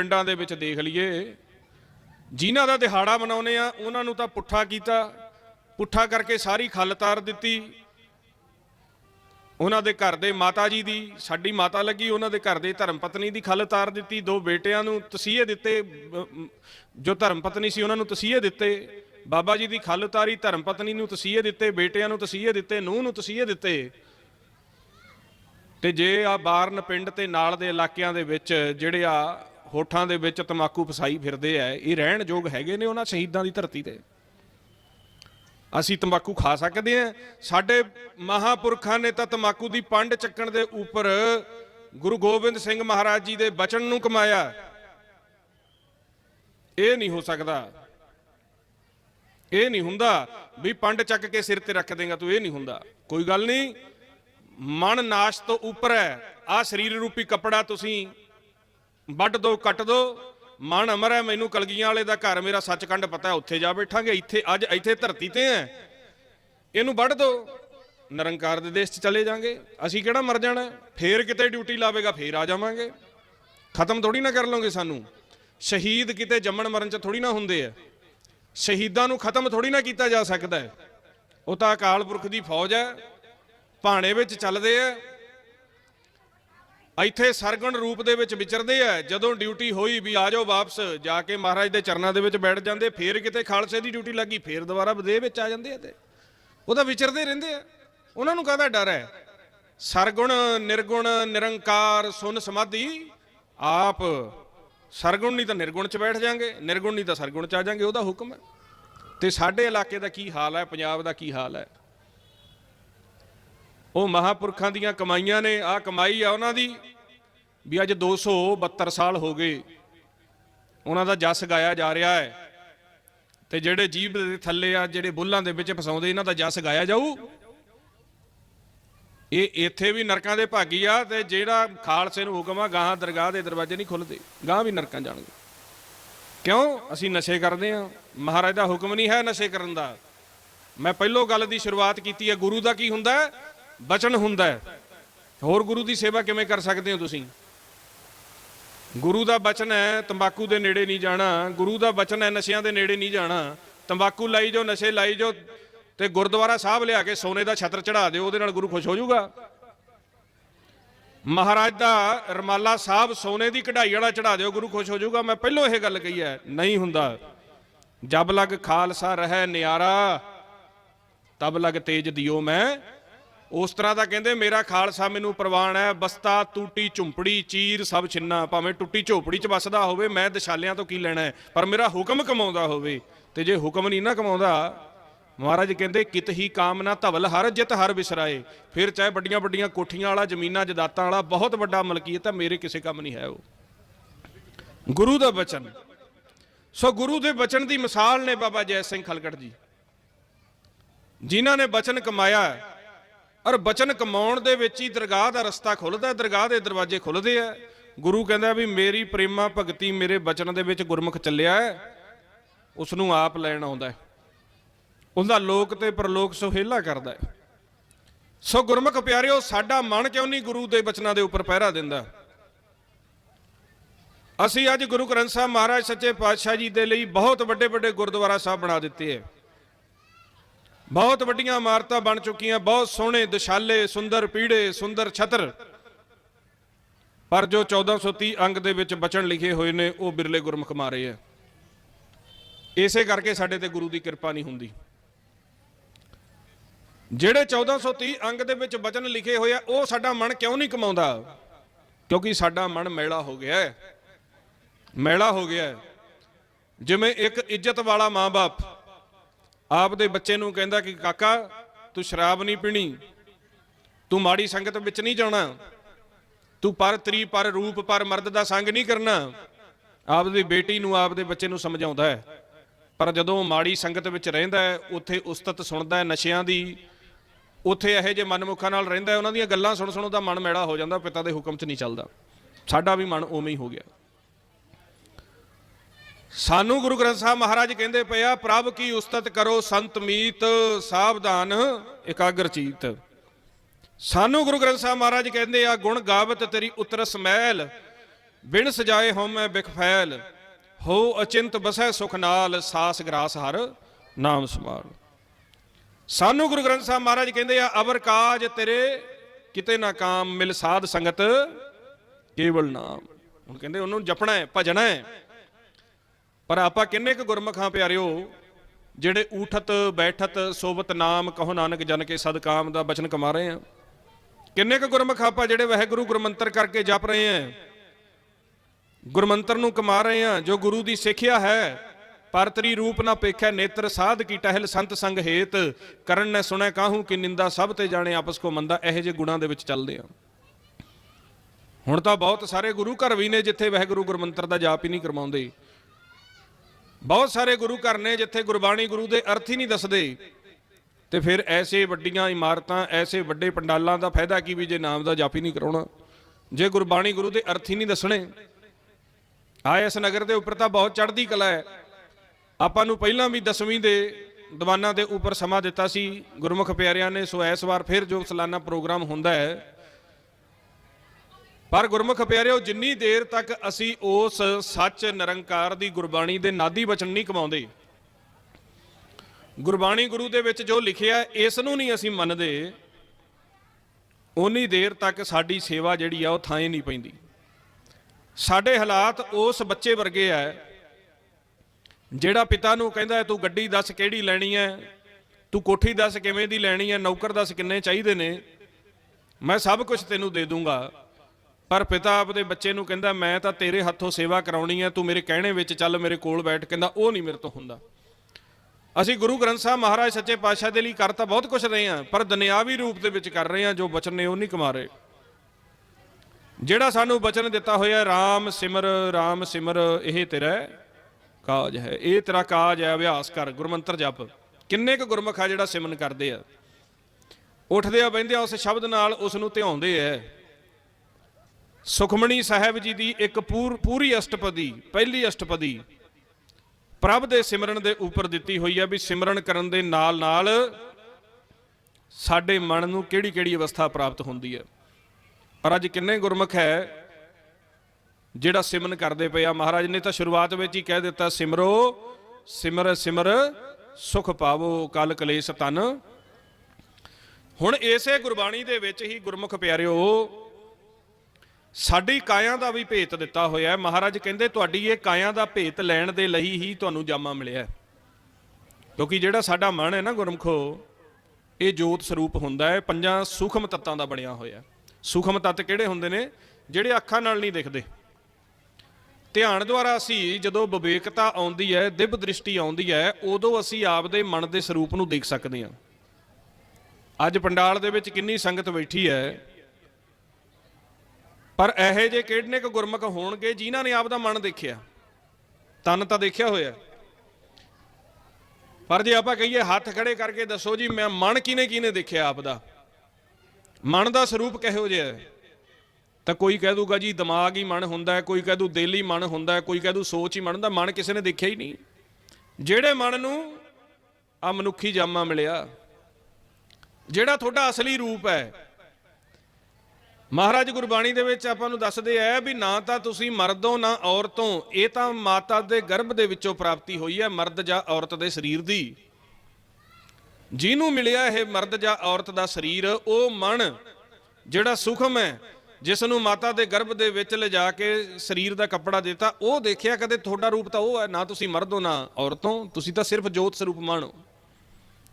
ਪਿੰਡਾਂ ਦੇ ਵਿੱਚ ਦੇਖ ਲਈਏ, ਜਿਨ੍ਹਾਂ ਦਾ ਦਿਹਾੜਾ ਮਨਾਉਨੇ ਆ ਉਹਨਾਂ ਨੂੰ ਤਾਂ ਪੁੱਠਾ ਕੀਤਾ, ਪੁੱਠਾ ਕਰਕੇ ਸਾਰੀ ਖੱਲ ਤਾਰ ਦਿੱਤੀ। ਉਹਨਾਂ ਦੇ ਘਰ ਦੇ ਮਾਤਾ ਜੀ ਦੀ, ਸਾਡੀ ਮਾਤਾ ਲੱਗੀ, ਉਹਨਾਂ ਦੇ ਘਰ ਦੇ ਧਰਮ ਪਤਨੀ ਦੀ ਖੱਲ ਤਾਰ ਦਿੱਤੀ, ਦੋ ਬੇਟਿਆਂ ਨੂੰ ਤਸੀਹੇ ਦਿੱਤੇ, ਜੋ ਧਰਮ ਪਤਨੀ ਸੀ, ਉਹਨਾਂ ਨੂੰ ਤਸੀਹੇ ਦਿੱਤੇ। ਬਾਬਾ ਜੀ ਦੀ ਖੱਲ ਤਾਰੀ, ਧਰਮ ਪਤਨੀ ਨੂੰ ਤਸੀਹੇ ਦਿੱਤੇ, ਬੇਟਿਆਂ ਨੂੰ ਤਸੀਹੇ ਦਿੱਤੇ, ਨੂੰਹ ਨੂੰ ਤਸੀਹੇ ਦਿੱਤੇ। ਤੇ ਜੇ ਆ ਬਾਰਨ ਪਿੰਡ ਤੇ ਨਾਲ ਦੇ ਇਲਾਕਿਆਂ ਦੇ ਵਿੱਚ ਜਿਹੜੇ ਆ ਹੋਠਾਂ ਦੇ ਵਿੱਚ ਤਮਾਕੂ ਫਸਾਈ ਫਿਰਦੇ ਆ, ਇਹ ਰਹਿਣ ਯੋਗ ਹੈਗੇ ਨੇ ਉਹਨਾਂ ਸ਼ਹੀਦਾਂ ਦੀ ਧਰਤੀ ਤੇ। ਅਸੀਂ ਤੰਬਾਕੂ ਖਾ ਸਕਦੇ ਆ। ਸਾਡੇ ਮਹਾਪੁਰਖਾਂ ਨੇ ਤਾਂ ਤੰਬਾਕੂ ਦੀ ਪੰਡ ਚੱਕਣ ਦੇ ਉੱਪਰ ਗੁਰੂ ਗੋਬਿੰਦ ਸਿੰਘ ਮਹਾਰਾਜ ਜੀ ਦੇ ਬਚਨ ਨੂੰ ਕਮਾਇਆ। ਇਹ ਨਹੀਂ ਹੋ ਸਕਦਾ। ਇਹ ਨਹੀਂ ਹੁੰਦਾ ਵੀ ਪੰਡ ਚੱਕ ਕੇ ਸਿਰ ਤੇ ਰੱਖ ਦੇਗਾ ਤੂੰ, ਇਹ ਨਹੀਂ ਹੁੰਦਾ। ਕੋਈ ਗੱਲ ਨਹੀਂ। ਮਨ ਨਾਸ਼ ਤੋਂ ਉੱਪਰ ਹੈ। ਆ ਸਰੀਰ ਰੂਪੀ ਕੱਪੜਾ ਤੁਸੀਂ ਵੱਢ ਦੋ, ਕੱਟ ਦੋ। ਮਨ ਅਮਰ ਹੈ, ਮੈਨੂੰ ਕਲਗੀਆਂ ਵਾਲੇ ਦਾ ਘਰ ਮੇਰਾ ਸੱਚਖੰਡ ਪਤਾ ਉੱਥੇ ਜਾ ਬੈਠਾਂਗੇ। ਇੱਥੇ, ਅੱਜ ਇੱਥੇ ਧਰਤੀ ਤੇ ਹੈ। ਇਹਨੂੰ ਵੱਢ ਦੋ। ਨਿਰੰਕਾਰ ਦੇ ਦੇਸ਼ 'ਚ ਚਲੇ ਜਾਾਂਗੇ। ਅਸੀਂ ਕਿਹੜਾ ਮਰ ਜਾਣਾ? ਹੈ? ਫੇਰ ਕਿਤੇ ਡਿਊਟੀ ਲਾਵੇਗਾ, ਫੇਰ ਆ ਜਾਵਾਂਗੇ। ਖਤਮ ਥੋੜੀ ਨਾ ਕਰ ਲਓਗੇ ਸਾਨੂੰ। ਸ਼ਹੀਦ ਕਿਤੇ ਜੰਮਣ ਮਰਨ 'ਚ ਥੋੜੀ ਨਾ ਹੁੰਦੇ ਆ। ਸ਼ਹੀਦਾਂ ਨੂੰ ਖਤਮ ਥੋੜੀ ਨਾ ਕੀਤਾ ਜਾ ਸਕਦਾ ਉਹ ਤਾਂ ਅਕਾਲ ਪੁਰਖ ਦੀ ਫੌਜ ਹੈ। ਭਾਣੇ ਵਿੱਚ ਚੱਲਦੇ ਆ। ਇੱਥੇ ਸਰਗੁਣ ਰੂਪ ਦੇ ਵਿੱਚ ਵਿਚਰਦੇ ਆ। ਜਦੋਂ ਡਿਊਟੀ ਹੋਈ ਵੀ ਆ ਜਾਓ ਵਾਪਸ, ਜਾ ਕੇ ਮਹਾਰਾਜ ਦੇ ਚਰਨਾਂ ਦੇ ਵਿੱਚ ਬੈਠ ਜਾਂਦੇ, ਫੇਰ ਕਿਤੇ ਖਾਲਸੇ ਦੀ ਡਿਊਟੀ ਲੱਗੀ, ਫੇਰ ਦੁਬਾਰਾ ਵਿਦੇਹ ਵਿੱਚ ਆ ਜਾਂਦੇ ਆ ਤੇ। ਉਹ ਤਾਂ ਵਿਚਰਦੇ ਰਹਿੰਦੇ ਆ। ਉਹਨਾਂ ਨੂੰ ਕਾਹਦਾ ਡਰ ਹੈ? ਸਰਗੁਣ, ਨਿਰਗੁਣ, ਨਿਰੰਕਾਰ, ਸੁਨ ਸਮਾਧੀ, ਆਪ ਸਰਗੁਣ ਨਹੀਂ ਤਾਂ ਨਿਰਗੁਣ 'ਚ ਬੈਠ ਜਾਾਂਗੇ, ਨਿਰਗੁਣ ਨਹੀਂ ਤਾਂ ਸਰਗੁਣ 'ਚ ਆ ਜਾਾਂਗੇ ਉਹਦਾ ਹੁਕਮ ਹੈ। ਤੇ ਸਾਡੇ ਇਲਾਕੇ ਦਾ ਕੀ ਹਾਲ ਹੈ? ਪੰਜਾਬ ਦਾ ਕੀ ਹਾਲ ਹੈ? ਉਹ ਮਹਾਪੁਰਖਾਂ ਦੀਆਂ ਕਮਾਈਆਂ ਨੇ ਆ ਕਮਾਈ ਆ ਉਹਨਾਂ ਦੀ। ਵੀ ਅੱਜ 272 ਸਾਲ ਹੋ ਗਏ। ਉਹਨਾਂ ਦਾ ਜਸ ਗਾਇਆ ਜਾ ਰਿਹਾ ਹੈ। ਤੇ ਜਿਹੜੇ ਜੀਭ ਦੇ ਥੱਲੇ ਆ, ਜਿਹੜੇ ਬੁੱਲਾਂ ਦੇ ਵਿੱਚ ਫਸਾਉਂਦੇ, ਇਹਨਾਂ ਦਾ ਜਸ ਗਾਇਆ ਜਾਊ। ਇਹ ਇੱਥੇ ਵੀ ਨਰਕਾਂ ਦੇ ਭਾਗੀ ਆ ਤੇ ਜਿਹੜਾ ਖਾਲਸੇ ਨੂੰ ਹੁਕਮ ਆ, ਗਾਹਾਂ ਦਰਗਾਹ ਦੇ ਦਰਵਾਜ਼ੇ ਨਹੀਂ ਖੁੱਲਦੇ। ਗਾਹਾਂ ਵੀ ਨਰਕਾਂ ਜਾਣਗੇ। ਕਿਉਂ? ਅਸੀਂ ਨਸ਼ੇ ਕਰਦੇ ਆ ਮਹਾਰਾਜ ਦਾ ਹੁਕਮ ਨਹੀਂ ਹੈ ਨਸ਼ੇ ਕਰਨ ਦਾ। ਮੈਂ ਪਹਿਲੋ ਗੱਲ ਦੀ ਸ਼ੁਰੂਆਤ ਕੀਤੀ ਹੈ, ਗੁਰੂ ਦਾ ਕੀ ਹੁੰਦਾ ਬਚਨ ਹੁੰਦਾ ਹੋਰ ਗੁਰੂ ਦੀ ਸੇਵਾ ਕਿਵੇਂ ਕਰ ਸਕਦੇ ਹੋ ਤੁਸੀਂ? ਗੁਰੂ ਦਾ ਬਚਨ ਹੈ, ਤੰਬਾਕੂ ਦੇ ਨੇੜੇ ਨਹੀਂ ਜਾਣਾ। ਗੁਰੂ ਦਾ ਬਚਨ ਹੈ, ਨਸ਼ਿਆਂ ਦੇ ਨੇੜੇ ਨਹੀਂ ਜਾਣਾ। ਤੰਬਾਕੂ ਲਾਈ ਜੋ ਨਸ਼ੇ ਲਾਈ ਜੋ ਤੇ ਗੁਰਦੁਆਰਾ ਸਾਹਿਬ ਲਿਆ ਕੇ ਸੋਨੇ ਦਾ ਛਤਰ ਚੜਾ ਦਿਓ, ਉਹਦੇ ਨਾਲ ਗੁਰੂ ਖੁਸ਼ ਹੋ ਜਾਊਗਾ। ਮਹਾਰਾਜ ਦਾ ਰਮਾਲਾ ਸਾਹਿਬ ਸੋਨੇ ਦੀ ਕਢਾਈ ਵਾਲਾ ਚੜਾ ਦਿਓ, ਗੁਰੂ ਖੁਸ਼ ਹੋ ਜਾਊਗਾ। ਮੈਂ ਪਹਿਲਾਂ ਇਹ ਗੱਲ ਕਹੀ ਹੈ, ਨਹੀਂ ਹੁੰਦਾ। ਜਬ ਲਗ ਖਾਲਸਾ ਰਹਿ ਨਿਆਰਾ, ਤਬ ਲਗ ਤੇਜ ਦਿਓ ਮੈਂ ਉਸ ਤਰ੍ਹਾਂ ਦਾ ਕਹਿੰਦੇ ਮੇਰਾ ਖਾਲਸਾ ਮੈਨੂੰ ਪ੍ਰਵਾਨ ਹੈ, ਬਸਤਾ ਟੂਟੀ ਝੁੰਪੜੀ, ਚੀਰ, ਸਭ ਛਿੰਨਾ। ਭਾਵੇਂ ਟੁੱਟੀ ਝੋਪੜੀ 'ਚ ਵੱਸਦਾ ਹੋਵੇ, ਮੈਂ ਦਸ਼ਾਲਿਆਂ ਤੋਂ ਕੀ ਲੈਣਾ ਹੈ? ਪਰ ਮੇਰਾ ਹੁਕਮ ਕਮਾਉਂਦਾ ਹੋਵੇ। ਤੇ ਜੇ ਹੁਕਮ ਨਹੀਂ ਨਾ ਕਮਾਉਂਦਾ, ਮਹਾਰਾਜ ਕਹਿੰਦੇ, ਕਿਤ ਹੀ ਕਾਮਨਾ ਧਵਲ, ਹਰ ਜਿਤ ਹਰ ਵਿਸਰਾਏ। ਫਿਰ ਚਾਹੇ ਵੱਡੀਆਂ ਵੱਡੀਆਂ ਕੋਠੀਆਂ ਵਾਲਾ, ਜ਼ਮੀਨਾਂ ਜਦਾਤਾਂ ਵਾਲਾ, ਬਹੁਤ ਵੱਡਾ ਮਲਕੀਅਤ ਹੈ, ਮੇਰੇ ਕਿਸੇ ਕੰਮ ਨਹੀਂ ਹੈ ਉਹ। ਗੁਰੂ ਦਾ ਬਚਨ। ਸੋ ਗੁਰੂ ਦੇ ਬਚਨ ਦੀ ਮਿਸਾਲ ਨੇ ਬਾਬਾ ਜੈ ਸਿੰਘ ਖਲਕੜ ਜੀ। ਜਿਨ੍ਹਾਂ ਨੇ ਬਚਨ ਕਮਾਇਆ ਔਰ ਬਚਨ ਕਮਾਉਣ ਦੇ ਵਿੱਚ ਹੀ ਦਰਗਾਹ ਦਾ ਰਸਤਾ ਖੁੱਲਦਾ ਦਰਗਾਹ ਦੇ ਦਰਵਾਜ਼ੇ ਖੁੱਲਦੇ ਆ। ਗੁਰੂ ਕਹਿੰਦਾ ਵੀ ਮੇਰੀ ਪ੍ਰੇਮਾ ਭਗਤੀ ਮੇਰੇ ਬਚਨ ਦੇ ਵਿੱਚ ਗੁਰਮੁਖ ਚੱਲਿਆ ਹੈ ਉਸ ਨੂੰ ਆਪ ਲੈਣ ਆਉਂਦਾ ਹੈ। ਉਹਦਾ ਲੋਕ ਤੇ ਪਰਲੋਕ ਸੁਹੇਲਾ ਕਰਦਾ ਹੈ। ਸੋ ਗੁਰਮੁਖ ਪਿਆਰਿਓ, ਸਾਡਾ ਮਨ ਕਿਉਂ ਨਹੀਂ ਗੁਰੂ ਦੇ ਬਚਨਾਂ ਦੇ ਉੱਪਰ ਪਹਿਰਾ ਦਿੰਦਾ? ਅਸੀਂ ਅੱਜ ਗੁਰੂ ਗ੍ਰੰਥ ਸਾਹਿਬ ਮਹਾਰਾਜ ਸੱਚੇ ਪਾਤਸ਼ਾਹ ਜੀ ਦੇ ਲਈ ਬਹੁਤ ਵੱਡੇ ਵੱਡੇ ਗੁਰਦੁਆਰਾ ਸਾਹਿਬ ਬਣਾ ਦਿੱਤੇ ਹੈ। ਬਹੁਤ ਵੱਡੀਆਂ ਇਮਾਰਤਾਂ ਬਣ ਚੁੱਕੀਆਂ, ਬਹੁਤ ਸੋਹਣੇ ਦਸ਼ਾਲੇ, ਸੁੰਦਰ ਪੀੜੇ, ਸੁੰਦਰ ਛਤਰ। ਪਰ ਜੋ 1430 ਅੰਗ ਦੇ ਵਿੱਚ ਬਚਨ ਲਿਖੇ ਹੋਏ ਨੇ, ਉਹ ਬਿਰਲੇ ਗੁਰਮੁਖ ਮਾਰੇ ਆ ਇਸੇ ਕਰਕੇ ਸਾਡੇ ਤੇ ਗੁਰੂ ਦੀ ਕਿਰਪਾ ਨਹੀਂ ਹੁੰਦੀ। ਜਿਹੜੇ 1430 ਅੰਗ ਦੇ ਵਿੱਚ ਬਚਨ ਲਿਖੇ ਹੋਏ ਆ, ਉਹ ਸਾਡਾ ਮਨ ਕਿਉਂ ਨਹੀਂ ਕਮਾਉਂਦਾ? ਕਿਉਂਕਿ ਸਾਡਾ ਮਨ ਮੈਲਾ ਹੋ ਗਿਆ ਹੈ ਮੈਲਾ ਹੋ ਗਿਆ ਹੈ ਜਿਵੇਂ ਇੱਕ ਇੱਜ਼ਤ ਵਾਲਾ ਮਾਂ-ਬਾਪ ਆਪ ਦੇ ਬੱਚੇ ਨੂੰ ਕਹਿੰਦਾ ਕਿ ਕਾਕਾ, ਤੂੰ ਸ਼ਰਾਬ ਨਹੀਂ ਪੀਣੀ। ਤੂੰ ਮਾੜੀ ਸੰਗਤ ਵਿੱਚ ਨਹੀਂ ਜਾਣਾ। ਤੂੰ ਪਰ ਤਰੀ ਪਰ ਰੂਪ ਪਰ ਮਰਦ ਦਾ ਸੰਗ ਨਹੀਂ ਕਰਨਾ। ਆਪ ਦੀ ਬੇਟੀ ਨੂੰ ਆਪਦੇ ਬੱਚੇ ਨੂੰ ਸਮਝਾਉਂਦਾ ਹੈ। ਪਰ ਜਦੋਂ ਮਾੜੀ ਸੰਗਤ ਵਿੱਚ ਰਹਿੰਦਾ ਹੈ, ਉੱਥੇ ਉਸਤਤ ਸੁਣਦਾ ਹੈ ਨਸ਼ਿਆਂ ਦੀ। ਉੱਥੇ ਇਹੋ ਜਿਹੇ ਮਨਮੁਖਾਂ ਨਾਲ ਰਹਿੰਦਾ ਹੈ, ਉਹਨਾਂ ਦੀਆਂ ਗੱਲਾਂ ਸੁਣ ਸੁਣ ਉਹਦਾ ਮਨ ਮੈੜਾ ਹੋ ਜਾਂਦਾ, ਪਿਤਾ ਦੇ ਹੁਕਮ 'ਚ ਨਹੀਂ ਚੱਲਦਾ। ਸਾਡਾ ਵੀ ਮਨ ਉਵੇਂ ਹੀ ਹੋ ਗਿਆ। ਸਾਨੂੰ ਗੁਰੂ ਗ੍ਰੰਥ ਸਾਹਿਬ ਮਹਾਰਾਜ ਕਹਿੰਦੇ ਪਏ ਆ, ਪ੍ਰਭ ਕੀ ਉਸਤਤ ਕਰੋ ਸੰਤ ਮੀਤ ਸਾਵਧਾਨ ਇਕਾਗਰ ਚੀਤ। ਸਾਨੂੰ ਗੁਰੂ ਗ੍ਰੰਥ ਸਾਹਿਬ ਮਹਾਰਾਜ ਕਹਿੰਦੇ ਆ, ਗੁਣ ਗਾਵਤ ਤੇਰੀ ਉਤਰਸ ਮਹਿਲ ਬਿਨ ਸਜਾਏ ਹਉਮੈ ਬਿਖ ਹੋ ਅਚਿੰਤ ਬਸੈ ਸੁਖ ਨਾਲ, ਸਾਸ ਗਰਾਸ ਹਰ ਨਾਮ ਸਮਾਲ ਸਾਨੂੰ ਗੁਰੂ ਗ੍ਰੰਥ ਸਾਹਿਬ ਮਹਾਰਾਜ ਕਹਿੰਦੇ ਆ, ਅਵਰ ਕਾਜ ਤੇਰੇ ਕਿਤੇ ਨਾ ਕਾਮ, ਮਿਲ ਸਾਧ ਸੰਗਤ ਕੇਵਲ ਨਾਮ। ਹੁਣ ਕਹਿੰਦੇ ਉਹਨੂੰ ਜਪਣਾ ਹੈ, ਭਜਣਾ ਹੈ। ਪਰ ਆਪਾਂ ਕਿੰਨੇ ਕੁ ਗੁਰਮਖਾਂ ਪਿਆਰਿਓ, ਜਿਹੜੇ ਊਠਤ, ਬੈਠਤ ਸੋਬਤ ਨਾਮ ਕਹੋ ਨਾਨਕ ਜਨ ਕੇ ਸਦਕਾਮ ਦਾ ਬਚਨ ਕਮਾ ਰਹੇ ਆ। ਕਿੰਨੇ ਕੁ ਗੁਰਮੁਖ ਆਪਾਂ ਜਿਹੜੇ ਵਾਹਿਗੁਰੂ ਗੁਰਮੰਤਰ ਕਰਕੇ ਜਪ ਰਹੇ ਆ। ਗੁਰਮੰਤਰ ਨੂੰ ਕਮਾ ਰਹੇ ਆ, ਜੋ ਗੁਰੂ ਦੀ ਸਿੱਖਿਆ ਹੈ। ਪਰਤਰੀ ਰੂਪ ਨਾ ਪੇਖੈ ਨੇਤਰ ਸਾਧ ਕੀ ਟਹਿਲ ਸੰਤ ਸੰਗ ਹੇਤ। ਕਰਨ ਨੇ ਸੁਣੈ ਕਾਹੂ ਕਿ ਨਿੰਦਾ ਸਭ ਤੇ ਜਾਣੇ ਆਪਸ ਕੋ ਮੰਦਾ, ਇਹੋ ਜਿਹੇ ਗੁਣਾਂ ਦੇ ਵਿੱਚ ਚੱਲਦੇ ਆ। ਹੁਣ ਤਾਂ ਬਹੁਤ ਸਾਰੇ ਗੁਰੂ ਘਰ ਵੀ ਨੇ ਜਿੱਥੇ ਵਾਹਿਗੁਰੂ ਗੁਰਮੰਤਰ ਦਾ ਜਾਪ ਹੀ ਨਹੀਂ ਕਰਵਾਉਂਦੇ। ਬਹੁਤ ਸਾਰੇ ਗੁਰੂ ਘਰ ਨੇ ਜਿੱਥੇ ਗੁਰਬਾਣੀ ਗੁਰੂ ਦੇ ਅਰਥ ਹੀ ਨਹੀਂ ਦੱਸਦੇ। ਤੇ ਫਿਰ ਐਸੇ ਵੱਡੀਆਂ ਇਮਾਰਤਾਂ, ਐਸੇ ਵੱਡੇ ਪੰਡਾਲਾਂ ਦਾ ਫਾਇਦਾ ਕੀ ਵੀ ਜੇ ਨਾਮ ਦਾ ਜਾਪ ਹੀ ਨਹੀਂ ਕਰਾਉਣਾ? ਜੇ ਗੁਰਬਾਣੀ ਗੁਰੂ ਦੇ ਅਰਥ ਹੀ ਨਹੀਂ ਦੱਸਣੇ। ਆ ਇਸ ਨਗਰ ਦੇ ਉੱਪਰ ਤਾਂ ਬਹੁਤ ਚੜ੍ਹਦੀ ਕਲਾ ਹੈ। ਆਪਾਂ ਨੂੰ ਪਹਿਲਾਂ ਵੀ ਦਸਵੀਂ ਦੇ ਦੀਵਾਨਾਂ ਦੇ ਉੱਪਰ ਸਮਾਂ ਦਿੱਤਾ ਸੀ। ਗੁਰਮੁਖ ਪਿਆਰਿਆਂ ਨੇ ਸੋ ਇਸ ਵਾਰ ਫਿਰ ਜੋ ਸਾਲਾਨਾ ਪ੍ਰੋਗਰਾਮ ਹੁੰਦਾ ਹੈ ਪਰ ਗੁਰਮੁਖ ਪਿਆਰਿਓ, ਜਿੰਨੀ ਦੇਰ ਤੱਕ ਅਸੀਂ ਉਸ ਸੱਚ ਨਿਰੰਕਾਰ ਦੀ ਗੁਰਬਾਣੀ ਦੇ ਨਾਦੀ ਵਚਨ ਨਹੀਂ ਕਮਾਉਂਦੇ, ਗੁਰਬਾਣੀ ਗੁਰੂ ਦੇ ਵਿੱਚ ਜੋ ਲਿਖਿਆ, ਇਸ ਨੂੰ ਨਹੀਂ ਅਸੀਂ ਮੰਨਦੇ ਉਨੀ ਦੇਰ ਤੱਕ ਸਾਡੀ ਸੇਵਾ ਜਿਹੜੀ ਆ, ਉਹ ਥਾਂ ਨਹੀਂ ਪੈਂਦੀ। ਸਾਡੇ ਹਾਲਾਤ ਉਸ ਬੱਚੇ ਵਰਗੇ ਆ, ਜਿਹੜਾ ਪਿਤਾ ਨੂੰ ਕਹਿੰਦਾ, ਤੂੰ ਗੱਡੀ ਦੱਸ ਕਿਹੜੀ ਲੈਣੀ ਹੈ ਤੂੰ ਕੋਠੀ ਦੱਸ ਕਿਵੇਂ ਦੀ ਲੈਣੀ ਹੈ ਨੌਕਰ ਦੱਸ ਕਿੰਨੇ ਚਾਹੀਦੇ ਨੇ? ਮੈਂ ਸਭ ਕੁਝ ਤੈਨੂੰ ਦੇ ਦੂੰਗਾ। ਪਰ ਪਿਤਾ ਆਪਦੇ ਬੱਚੇ ਨੂੰ ਕਹਿੰਦਾ, ਮੈਂ ਤਾਂ ਤੇਰੇ ਹੱਥੋਂ ਸੇਵਾ ਕਰਾਉਣੀ ਹੈ, ਤੂੰ ਮੇਰੇ ਕਹਿਣੇ ਵਿੱਚ ਚੱਲ, ਮੇਰੇ ਕੋਲ ਬੈਠ, ਕਹਿੰਦਾ, ਉਹ ਨਹੀਂ ਮੇਰੇ ਤੋਂ ਹੁੰਦਾ। ਅਸੀਂ ਗੁਰੂ ਗ੍ਰੰਥ ਸਾਹਿਬ ਮਹਾਰਾਜ ਸੱਚੇ ਪਾਤਸ਼ਾਹ ਦੇ ਲਈ ਕਰ ਤਾਂ ਬਹੁਤ ਕੁਝ ਰਹੇ ਹਾਂ, ਪਰ ਦੁਨਿਆਵੀ ਰੂਪ ਦੇ ਵਿੱਚ ਕਰ ਰਹੇ ਹਾਂ, ਜੋ ਬਚਨ ਨੇ ਉਹ ਨਹੀਂ ਕਮਾ ਰਹੇ। ਜਿਹੜਾ ਸਾਨੂੰ ਬਚਨ ਦਿੱਤਾ ਹੋਇਆ RAM ਸਿਮਰ RAM ਸਿਮਰ, ਇਹ ਤੇਰਾ ਕਾਜ ਹੈ। ਇਹ ਤੇਰਾ ਕਾਜ ਹੈ, ਅਭਿਆਸ ਕਰ, ਗੁਰਮੰਤਰ ਜਪ। ਕਿੰਨੇ ਕੁ ਗੁਰਮੁਖ ਆ ਜਿਹੜਾ ਸਿਮਰਨ ਕਰਦੇ ਆ। ਉੱਠਦੇ ਆ, ਬਹਿੰਦੇ ਆ, ਉਸ ਸ਼ਬਦ ਨਾਲ ਉਸ ਨੂੰ ਧਿਆਉਂਦੇ ਐ ਸੁਖਮਣੀ ਸਾਹਿਬ ਜੀ ਦੀ ਇੱਕ ਪੂਰ ਪੂਰੀ ਅਸ਼ਟਪਦੀ, ਪਹਿਲੀ ਅਸ਼ਟਪਦੀ ਪ੍ਰਭ ਦੇ ਸਿਮਰਨ ਦੇ ਉੱਪਰ ਦਿੱਤੀ ਹੋਈ ਹੈ ਵੀ ਸਿਮਰਨ ਕਰਨ ਦੇ ਨਾਲ ਨਾਲ ਸਾਡੇ ਮਨ ਨੂੰ ਕਿਹੜੀ ਕਿਹੜੀ ਅਵਸਥਾ ਪ੍ਰਾਪਤ ਹੁੰਦੀ ਹੈ। ਪਰ ਅੱਜ ਕਿੰਨੇ ਗੁਰਮੁਖ ਹੈ ਜਿਹੜਾ ਸਿਮਰਨ ਕਰਦੇ ਪਏ ਆ। ਮਹਾਰਾਜ ਨੇ ਤਾਂ ਸ਼ੁਰੂਆਤ ਵਿੱਚ ਹੀ ਕਹਿ ਦਿੱਤਾ, ਸਿਮਰੋ, ਸਿਮਰ ਸਿਮਰ, ਸੁਖ ਪਾਵੋ ਕਲ ਕਲੇਸ਼ ਤਨ ਹੁਣ ਇਸੇ ਗੁਰਬਾਣੀ ਦੇ ਵਿੱਚ ਹੀ ਗੁਰਮੁਖ ਪਿਆਰਿਓ ਸਾਡੀ ਕਾਇਆ ਦਾ ਵੀ ਭੇਤ ਦਿੱਤਾ ਹੋਇਆ ਹੈ। ਮਹਾਰਾਜ ਕਹਿੰਦੇ ਤੁਹਾਡੀ ਇਹ ਕਾਇਆ ਦਾ ਭੇਤ ਲੈਣ ਦੇ ਲਈ ਹੀ ਤੁਹਾਨੂੰ ਜਾਮਾ ਮਿਲਿਆ ਕਿਉਂਕਿ ਜਿਹੜਾ ਸਾਡਾ ਮਨ ਹੈ ਨਾ ਗੁਰਮਖੋ, ਇਹ ਜੋਤ ਸਰੂਪ ਹੁੰਦਾ ਹੈ। ਪੰਜਾਂ ਸੂਖਮ ਤੱਤਾਂ ਦਾ ਬਣਿਆ ਹੋਇਆ ਸੂਖਮ ਤੱਤ ਕਿਹੜੇ ਹੁੰਦੇ ਨੇ? ਜਿਹੜੇ ਅੱਖਾਂ ਨਾਲ ਨਹੀਂ ਦਿਖਦੇ। ਧਿਆਨ ਦੁਆਰਾ ਅਸੀਂ ਜਦੋਂ ਵਿਵੇਕਤਾ ਆਉਂਦੀ ਹੈ, ਦਿਵ ਦ੍ਰਿਸ਼ਟੀ ਆਉਂਦੀ ਹੈ, ਉਦੋਂ ਅਸੀਂ ਆਪਦੇ ਮਨ ਦੇ ਸਰੂਪ ਨੂੰ ਦੇਖ ਸਕਦੇ ਹਾਂ। ਅੱਜ ਪੰਡਾਲ ਦੇ ਵਿੱਚ ਕਿੰਨੀ ਸੰਗਤ ਬੈਠੀ ਹੈ। ਪਰ ਇਹੋ ਜੇ ਕਿਹੜੇ ਕੁ ਗੁਰਮੁਖ ਹੋਣਗੇ ਜਿਨ੍ਹਾਂ ਨੇ ਆਪਦਾ ਮਨ ਦੇਖਿਆ? ਤਨ ਤਾਂ ਦੇਖਿਆ ਹੋਇਆ। ਪਰ ਜੇ ਆਪਾਂ ਕਹੀਏ ਹੱਥ ਖੜੇ ਕਰਕੇ ਦੱਸੋ ਜੀ, ਮੈਂ ਮਨ ਕਿਨੇ ਕਿਨੇ ਦੇਖਿਆ ਆਪਦਾ? ਮਨ ਦਾ ਸਰੂਪ ਕਿਹੋ ਜਿਹਾ ਹੈ? ਤਾਂ ਕੋਈ ਕਹਿ ਦੂਗਾ ਜੀ, ਦਿਮਾਗ ਹੀ ਮਨ ਹੁੰਦਾ ਹੈ, ਕੋਈ ਕਹਿ ਦੂ ਦਿਲ ਹੀ ਮਨ ਹੁੰਦਾ ਹੈ, ਕੋਈ ਕਹਿ ਦੂ ਸੋਚ ਹੀ ਮਨ ਹੁੰਦਾ, ਮਨ ਕਿਸੇ ਨੇ ਦੇਖਿਆ ਹੀ ਨਹੀਂ। ਜਿਹੜੇ ਮਨ ਨੂੰ ਆ ਮਨੁੱਖੀ ਜਾਮਾ ਮਿਲਿਆ, ਜਿਹੜਾ ਤੁਹਾਡਾ ਅਸਲੀ ਰੂਪ ਹੈ ਮਹਾਰਾਜ, ਗੁਰਬਾਣੀ ਦੇ ਵਿੱਚ ਆਪਾਂ ਨੂੰ ਦੱਸਦੇ ਆ ਵੀ ਨਾ ਤਾਂ ਤੁਸੀਂ ਮਰਦੋਂ, ਨਾ ਔਰਤੋਂ, ਇਹ ਤਾਂ ਮਾਤਾ ਦੇ ਗਰਭ ਦੇ ਵਿੱਚੋਂ ਪ੍ਰਾਪਤੀ ਹੋਈ ਹੈ ਮਰਦ ਜਾਂ ਔਰਤ ਦੇ ਸਰੀਰ ਦੀ। ਜਿਹਨੂੰ ਮਿਲਿਆ ਇਹ ਮਰਦ ਜਾਂ ਔਰਤ ਦਾ ਸਰੀਰ, ਉਹ ਮਨ ਜਿਹੜਾ ਸੁਖਮ ਹੈ ਜਿਸ ਨੂੰ ਮਾਤਾ ਦੇ ਗਰਭ ਦੇ ਵਿੱਚ ਲਿਜਾ ਕੇ ਸਰੀਰ ਦਾ ਕੱਪੜਾ ਦਿੱਤਾ, ਉਹ ਦੇਖਿਆ ਕਦੇ ਤੁਹਾਡਾ ਰੂਪ ਤਾਂ ਉਹ ਹੈ, ਨਾ ਤੁਸੀਂ ਮਰਦ ਹੋ ਨਾ ਔਰਤੋਂ, ਤੁਸੀਂ ਤਾਂ ਸਿਰਫ ਜੋਤ ਸਰੂਪ ਮਨ